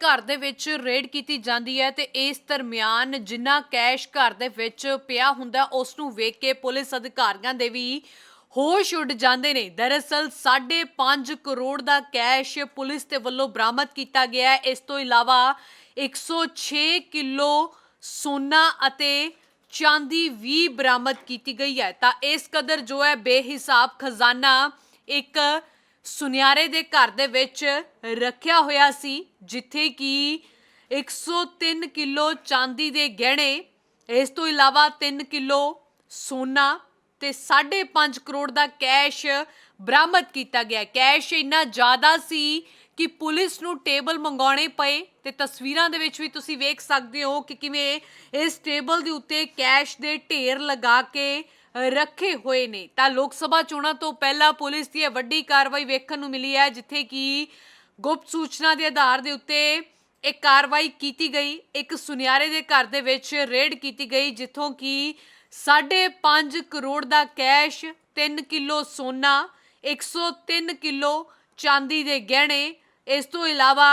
ਘਰ ਦੇ ਵਿੱਚ ਰੇਡ ਕੀਤੀ ਜਾਂਦੀ ਹੈ ਤੇ ਇਸ ਦਰਮਿਆਨ ਜਿੰਨਾ ਕੈਸ਼ ਘਰ ਦੇ ਵਿੱਚ ਪਿਆ ਹੁੰਦਾ, ਉਸ ਨੂੰ ਵੇਖ ਕੇ ਪੁਲਿਸ ਅਧਿਕਾਰੀਆਂ ਦੇ ਵੀ ਹੋਸ਼ ਉੱਡ ਜਾਂਦੇ ਨੇ। ਦਰਅਸਲ 5.5 ਕਰੋੜ ਦਾ ਕੈਸ਼ ਪੁਲਿਸ ਦੇ ਵੱਲੋਂ ਬਰਾਮਦ ਕੀਤਾ ਗਿਆ ਹੈ। ਇਸ ਤੋਂ ਇਲਾਵਾ 106 ਕਿਲੋ ਸੋਨਾ ਅਤੇ ਚਾਂਦੀ ਵੀ ਬਰਾਮਦ ਕੀਤੀ ਗਈ ਹੈ। ਤਾਂ ਇਸ ਕਦਰ ਜੋ ਹੈ, ਬੇਹਿਸਾਬ ਖਜ਼ਾਨਾ ਇੱਕ ਸੁਨਿਆਰੇ ਦੇ ਘਰ ਦੇ ਵਿੱਚ ਰੱਖਿਆ ਹੋਇਆ ਸੀ, ਜਿੱਥੇ ਕਿ 103 ਕਿਲੋ ਚਾਂਦੀ ਦੇ ਗਹਿਣੇ, ਇਸ ਤੋਂ ਇਲਾਵਾ 3 ਕਿਲੋ ਸੋਨਾ ਤੇ 5.5 ਕਰੋੜ ਦਾ ਕੈਸ਼ ਬਰਾਮਦ ਕੀਤਾ ਗਿਆ। ਕੈਸ਼ ਇੰਨਾ ਜ਼ਿਆਦਾ ਸੀ ਕਿ ਪੁਲਿਸ ਨੂੰ ਟੇਬਲ ਮੰਗਾਉਣੇ ਪਏ ਤੇ ਤਸਵੀਰਾਂ ਦੇ ਵਿੱਚ ਵੀ ਤੁਸੀਂ ਵੇਖ ਸਕਦੇ ਹੋ ਕਿ ਕਿਵੇਂ ਇਸ ਟੇਬਲ ਦੇ ਉੱਤੇ ਕੈਸ਼ ਦੇ ਢੇਰ ਲਗਾ ਕੇ ਰੱਖੇ ਹੋਏ ਨੇ। ਤਾਂ ਲੋਕ ਸਭਾ ਚੋਣਾਂ ਤੋਂ ਪਹਿਲਾਂ ਪੁਲਿਸ ਦੀ ਇਹ ਵੱਡੀ ਕਾਰਵਾਈ ਵੇਖਣ ਨੂੰ ਮਿਲੀ ਹੈ, ਜਿੱਥੇ ਕਿ ਗੁਪਤ ਸੂਚਨਾ ਦੇ ਆਧਾਰ ਦੇ ਉੱਤੇ ਇਹ ਕਾਰਵਾਈ ਕੀਤੀ ਗਈ। ਇੱਕ ਸੁਨਿਆਰੇ ਦੇ ਘਰ ਦੇ ਵਿੱਚ ਰੇਡ ਕੀਤੀ ਗਈ, ਜਿੱਥੋਂ ਕਿ 5.5 ਕਰੋੜ ਦਾ ਕੈਸ਼ 3 ਕਿਲੋ ਸੋਨਾ 103 ਕਿਲੋ ਚਾਂਦੀ ਦੇ ਗਹਿਣੇ। ਇਸ ਤੋਂ ਇਲਾਵਾ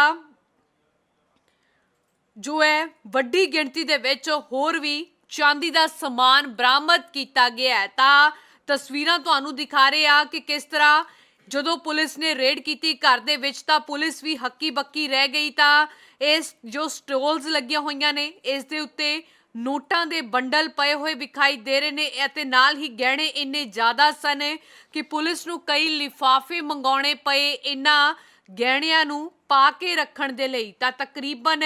ਜੋ ਹੈ, ਵੱਡੀ ਗਿਣਤੀ ਦੇ ਵਿੱਚ ਹੋਰ ਵੀ ਚਾਂਦੀ ਦਾ ਸਮਾਨ ਬਰਾਮਦ ਕੀਤਾ ਗਿਆ ਹੈ। ਤਾਂ ਤਸਵੀਰਾਂ ਤੁਹਾਨੂੰ ਦਿਖਾ ਰਹੇ ਆ ਕਿ ਕਿਸ ਤਰ੍ਹਾਂ ਜਦੋਂ ਪੁਲਿਸ ਨੇ ਰੇਡ ਕੀਤੀ ਘਰ ਦੇ ਵਿੱਚ ਤਾਂ ਪੁਲਿਸ ਵੀ ਹੱਕੀ ਬੱਕੀ ਰਹਿ ਗਈ ਤਾਂ ਇਸ ਜੋ ਸਟੋਲਸ ਲੱਗੀਆਂ ਹੋਈਆਂ ਨੇ, ਇਸ ਦੇ ਉੱਤੇ ਨੋਟਾਂ ਦੇ ਬੰਡਲ ਪਏ ਹੋਏ ਵਿਖਾਈ ਦੇ ਰਹੇ ਨੇ ਅਤੇ ਨਾਲ ਹੀ ਗਹਿਣੇ ਇੰਨੇ ਜ਼ਿਆਦਾ ਸਨ ਕਿ ਪੁਲਿਸ ਨੂੰ ਕਈ ਲਿਫਾਫੇ ਮੰਗਾਉਣੇ ਪਏ ਇਹਨਾਂ ਗਹਿਣਿਆਂ ਨੂੰ ਪਾ ਕੇ ਰੱਖਣ ਦੇ ਲਈ। ਤਾਂ ਤਕਰੀਬਨ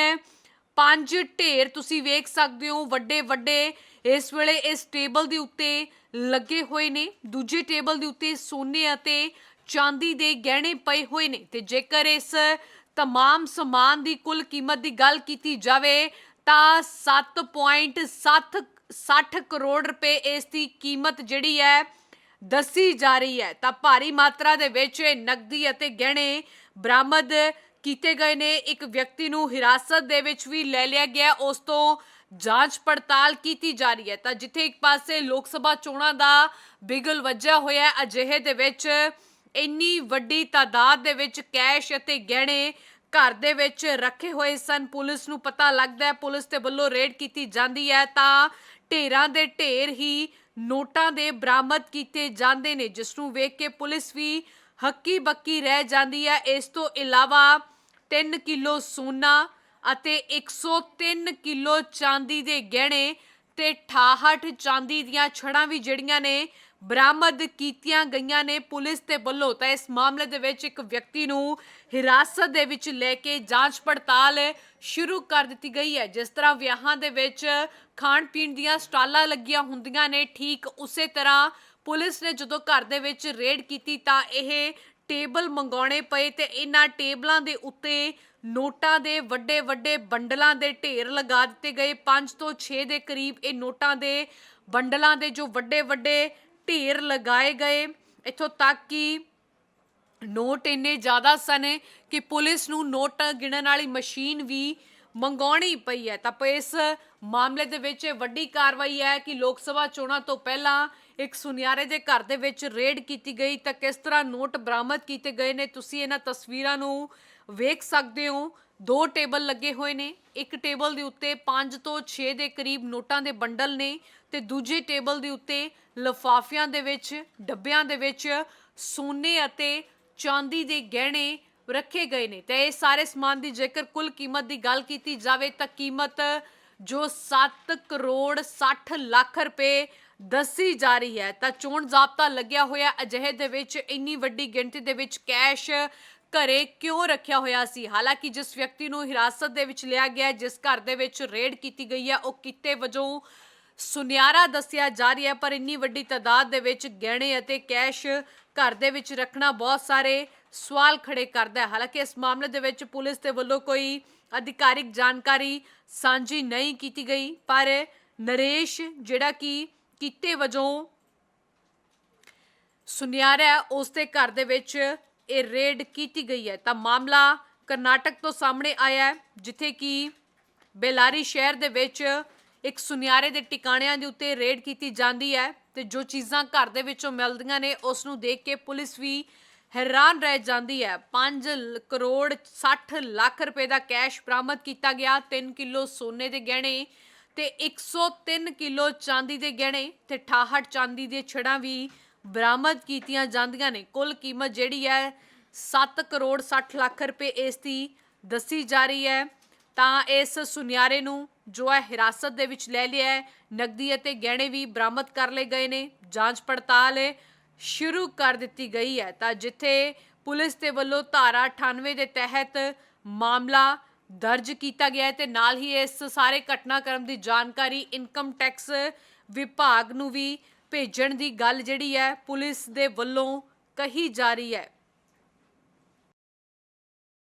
ਪੰਜ ਢੇਰ ਤੁਸੀਂ ਵੇਖ ਸਕਦੇ ਹੋ, ਵੱਡੇ ਵੱਡੇ ਇਸ ਵੇਲੇ ਇਸ ਟੇਬਲ ਦੇ ਉੱਤੇ ਲੱਗੇ ਹੋਏ ਨੇ। ਦੂਜੇ ਟੇਬਲ ਦੇ ਉੱਤੇ ਸੋਨੇ ਅਤੇ ਚਾਂਦੀ ਦੇ ਗਹਿਣੇ ਪਏ ਹੋਏ ਨੇ ਤੇ ਜੇਕਰ ਇਸ ਤਮਾਮ ਸਮਾਨ ਦੀ ਕੁੱਲ ਕੀਮਤ ਦੀ ਗੱਲ ਕੀਤੀ ਜਾਵੇ ਤਾਂ 7.7 60 ਕਰੋੜ ਰੁਪਏ ਇਸ ਦੀ ਕੀਮਤ ਜਿਹੜੀ ਹੈ ਦੱਸੀ ਜਾ ਰਹੀ ਹੈ। ਤਾਂ ਭਾਰੀ ਮਾਤਰਾ ਦੇ ਵਿੱਚ ਨਕਦੀ ਅਤੇ ਗਹਿਣੇ ਬਰਾਮਦ ਕੀਤੇ ਗਏ ਨੇ। ਇੱਕ ਵਿਅਕਤੀ ਨੂੰ ਹਿਰਾਸਤ ਦੇ ਵਿੱਚ ਵੀ ਲੈ ਲਿਆ ਗਿਆ। ਉਸ ਤੋਂ ਜਾਂਚ ਪੜਤਾਲ ਕੀਤੀ ਜਾ ਰਹੀ ਹੈ। ਤਾਂ ਜਿੱਥੇ ਇੱਕ ਪਾਸੇ ਲੋਕ ਸਭਾ ਚੋਣਾਂ ਦਾ ਬਿਗਲ ਵੱਜਿਆ ਹੋਇਆ ਅਜਿਹੇ ਦੇ ਵਿੱਚ ਇੰਨੀ ਵੱਡੀ ਤਾਦਾਦ ਦੇ ਵਿੱਚ ਕੈਸ਼ ਅਤੇ ਗਹਿਣੇ ਘਰ ਦੇ ਵਿੱਚ ਰੱਖੇ ਹੋਏ ਸਨ। ਪੁਲਿਸ ਨੂੰ ਪਤਾ ਲੱਗਦਾ ਹੈ, ਪੁਲਿਸ ਦੇ ਵੱਲੋਂ ਰੇਡ ਕੀਤੀ ਜਾਂਦੀ ਹੈ। ਤਾਂ ਢੇਰਾਂ ਦੇ ਢੇਰ ਹੀ ਨੋਟਾਂ ਦੇ ਬਰਾਮਦ ਕੀਤੇ ਜਾਂਦੇ ਨੇ, ਜਿਸ ਨੂੰ ਵੇਖ ਕੇ ਪੁਲਿਸ ਵੀ ਹੱਕੀ ਬੱਕੀ ਰਹਿ ਜਾਂਦੀ ਹੈ। ਇਸ ਤੋਂ ਇਲਾਵਾ 3 ਕਿਲੋ ਸੋਨਾ ਅਤੇ 103 ਕਿਲੋ ਚਾਂਦੀ ਦੇ ਗਹਿਣੇ ਤੇ 68 ਚਾਂਦੀ ਦੀਆਂ ਛੜਾਂ ਵੀ ਜਿਹੜੀਆਂ ਨੇ ਬਰਾਮਦ ਕੀਤੀਆਂ ਗਈਆਂ ਨੇ ਪੁਲਿਸ ਦੇ ਵੱਲੋਂ। ਤਾਂ ਇਸ ਮਾਮਲੇ ਦੇ ਵਿੱਚ ਇੱਕ ਵਿਅਕਤੀ ਨੂੰ ਹਿਰਾਸਤ ਦੇ ਵਿੱਚ ਲੈ ਕੇ ਜਾਂਚ ਪੜਤਾਲ ਸ਼ੁਰੂ ਕਰ ਦਿੱਤੀ ਗਈ ਹੈ। ਜਿਸ ਤਰ੍ਹਾਂ ਵਿਆਹਾਂ ਦੇ ਵਿੱਚ ਖਾਣ ਪੀਣ ਦੀਆਂ ਸਟਾਲਾਂ ਲੱਗੀਆਂ ਹੁੰਦੀਆਂ ਨੇ, ਠੀਕ ਉਸੇ ਤਰ੍ਹਾਂ ਪੁਲਿਸ ਨੇ ਜਦੋਂ ਘਰ ਦੇ ਵਿੱਚ ਰੇਡ ਕੀਤੀ ਤਾਂ ਇਹ ਟੇਬਲ ਮੰਗਾਉਣੇ ਪਏ ਤੇ ਇਹਨਾਂ ਟੇਬਲਾਂ ਦੇ ਉੱਤੇ ਨੋਟਾਂ ਦੇ ਵੱਡੇ ਵੱਡੇ ਬੰਡਲਾਂ ਦੇ ਢੇਰ ਲਗਾ ਦਿੱਤੇ ਗਏ। 5 ਤੋਂ 6 ਦੇ ਕਰੀਬ ਇਹ ਨੋਟਾਂ ਦੇ ਬੰਡਲਾਂ ਦੇ ਜੋ ਵੱਡੇ ਵੱਡੇ ਢੇਰ ਲਗਾਏ ਗਏ। ਇੱਥੋਂ ਤੱਕ ਕਿ ਨੋਟ ਇੰਨੇ ਜ਼ਿਆਦਾ ਸਨ ਕਿ ਪੁਲਿਸ ਨੂੰ ਨੋਟ ਗਿਣਨ ਵਾਲੀ ਮਸ਼ੀਨ ਵੀ ਮੰਗਾਉਣੀ ਪਈ ਹੈ। ਤਾਂ ਇਸ ਮਾਮਲੇ ਦੇ ਵਿੱਚ ਇਹ ਵੱਡੀ ਕਾਰਵਾਈ ਹੈ ਕਿ ਲੋਕ ਸਭਾ ਚੋਣਾਂ ਤੋਂ ਪਹਿਲਾਂ ਇੱਕ ਸੁਨਿਆਰੇ ਦੇ ਘਰ ਦੇ ਵਿੱਚ ਰੇਡ ਕੀਤੀ ਗਈ ਤਾਂ ਕਿਸ ਤਰ੍ਹਾਂ ਨੋਟ ਬਰਾਮਦ ਕੀਤੇ ਗਏ ਨੇ? ਤੁਸੀਂ ਇਹਨਾਂ ਤਸਵੀਰਾਂ ਨੂੰ ਵੇਖ ਸਕਦੇ ਹੋ। ਦੋ ਟੇਬਲ ਲੱਗੇ ਹੋਏ ਨੇ। ਇੱਕ ਟੇਬਲ ਦੇ ਉੱਤੇ 5 ਤੋਂ 6 ਦੇ ਕਰੀਬ ਨੋਟਾਂ ਦੇ ਬੰਡਲ ਨੇ ਤੇ ਦੂਜੇ ਟੇਬਲ ਦੇ ਉੱਤੇ ਲਫਾਫਿਆਂ ਦੇ ਵਿੱਚ, ਡੱਬਿਆਂ ਦੇ ਵਿੱਚ ਸੋਨੇ ਅਤੇ ਚਾਂਦੀ ਦੇ ਗਹਿਣੇ ਰੱਖੇ ਗਏ ਨੇ। ਤੇ ਇਹ ਸਾਰੇ ਸਮਾਨ ਦੀ ਜੇਕਰ ਕੁੱਲ ਕੀਮਤ ਦੀ ਗੱਲ ਕੀਤੀ ਜਾਵੇ ਤਾਂ ਕੀਮਤ ਜੋ 7 ਕਰੋੜ 60 ਲੱਖ ਰੁਪਏ ਦੱਸੀ ਜਾ ਰਹੀ ਹੈ। ਤਾਂ ਚੋਣ ਜ਼ਾਬਤਾ ਲੱਗਿਆ ਹੋਇਆ, ਅਜਿਹੇ ਦੇ ਵਿੱਚ ਇੰਨੀ ਵੱਡੀ ਗਿਣਤੀ ਦੇ ਵਿੱਚ ਕੈਸ਼ ਘਰੇ ਕਿਉਂ ਰੱਖਿਆ ਹੋਇਆ ਸੀ? ਹਾਲਾਂਕਿ ਜਿਸ ਵਿਅਕਤੀ ਨੂੰ ਹਿਰਾਸਤ ਦੇ ਵਿੱਚ ਲਿਆ ਗਿਆ ਜਿਸ ਘਰ ਦੇ ਵਿੱਚ ਰੇਡ ਕੀਤੀ ਗਈ ਹੈ, ਉਹ ਕਿਤੇ ਵਜੋਂ ਸੁਨਿਆਰਾ ਦੱਸਿਆ ਜਾ ਰਿਹਾ ਪਰ ਇੰਨੀ ਵੱਡੀ ਤਾਦਾਦ ਦੇ ਵਿੱਚ ਗਹਿਣੇ ਅਤੇ ਕੈਸ਼ ਘਰ ਦੇ ਵਿੱਚ ਰੱਖਣਾ ਬਹੁਤ ਸਾਰੇ ਸਵਾਲ ਖੜੇ ਕਰਦਾ ਹੈ। ਹਾਲਾਂਕਿ ਇਸ ਮਾਮਲੇ ਦੇ ਵਿੱਚ ਪੁਲਿਸ ਦੇ ਵੱਲੋਂ ਕੋਈ ਅਧਿਕਾਰਿਕ ਜਾਣਕਾਰੀ ਸਾਂਝੀ ਨਹੀਂ ਕੀਤੀ ਗਈ, ਪਰ ਨਰੇਸ਼ ਜਿਹੜਾ ਕਿ ਕਿਤੇ ਵਜੋਂ ਸੁਨਿਆਰਾ ਹੈ, ਉਸ ਦੇ ਘਰ ਦੇ ਵਿੱਚ ਇਹ ਰੇਡ ਕੀਤੀ ਗਈ ਹੈ। ਤਾਂ ਮਾਮਲਾ ਕਰਨਾਟਕ ਤੋਂ ਸਾਹਮਣੇ ਆਇਆ ਹੈ ਜਿੱਥੇ ਕਿ ਬੇਲਾਰੀ ਸ਼ਹਿਰ ਦੇ ਵਿੱਚ ਇੱਕ ਸੁਨਿਆਰੇ ਦੇ ਟਿਕਾਣਿਆਂ ਦੇ ਉੱਤੇ ਰੇਡ ਕੀਤੀ ਜਾਂਦੀ ਹੈ ਤੇ ਜੋ ਚੀਜ਼ਾਂ ਘਰ ਦੇ ਵਿੱਚੋਂ ਮਿਲਦੀਆਂ ਨੇ ਉਸ ਨੂੰ ਦੇਖ ਕੇ ਪੁਲਿਸ ਵੀ ਹੈਰਾਨ ਰਹਿ ਜਾਂਦੀ ਹੈ। 5 ਕਰੋੜ 60 ਲੱਖ ਰੁਪਏ ਦਾ ਕੈਸ਼ ਬਰਾਮਦ ਕੀਤਾ ਗਿਆ 3 ਕਿਲੋ ਸੋਨੇ ਦੇ ਗਹਿਣੇ ਤੇ 103 ਕਿਲੋ ਚਾਂਦੀ ਦੇ ਗਹਿਣੇ ਤੇ 68 ਚਾਂਦੀ ਦੇ ਛੜਾਂ ਵੀ ਬਰਾਮਦ ਕੀਤੀਆਂ ਜਾਂਦੀਆਂ ਨੇ। ਕੁੱਲ ਕੀਮਤ ਜਿਹੜੀ ਹੈ 7 ਕਰੋੜ 60 ਲੱਖ ਰੁਪਏ ਇਸ ਦੀ ਦੱਸੀ ਜਾ ਰਹੀ ਹੈ। ਤਾਂ ਇਸ ਸੁਨਿਆਰੇ ਨੂੰ ਜੋ ਹੈ ਹਿਰਾਸਤ ਦੇ ਵਿੱਚ ਲੈ ਲਿਆ ਹੈ। ਨਕਦੀ ਅਤੇ ਗਹਿਣੇ ਵੀ ਬਰਾਮਦ ਕਰ ਲਏ ਗਏ ਨੇ। ਜਾਂਚ ਪੜਤਾਲ ਸ਼ੁਰੂ ਕਰ ਦਿੱਤੀ ਗਈ ਹੈ। ਤਾਂ ਜਿੱਥੇ ਪੁਲਿਸ ਦੇ ਵੱਲੋਂ ਧਾਰਾ 98 ਦੇ ਤਹਿਤ ਮਾਮਲਾ ਦਰਜ ਕੀਤਾ ਗਿਆ ਹੈ ਤੇ ਨਾਲ ਹੀ ਇਸ ਸਾਰੇ ਘਟਨਾਕ੍ਰਮ ਦੀ ਜਾਣਕਾਰੀ ਇਨਕਮ ਟੈਕਸ ਵਿਭਾਗ ਨੂੰ ਵੀ ਭੇਜਣ ਦੀ ਗੱਲ ਜਿਹੜੀ ਹੈ ਪੁਲਿਸ ਦੇ ਵੱਲੋਂ ਕਹੀ ਜਾ ਰਹੀ ਹੈ।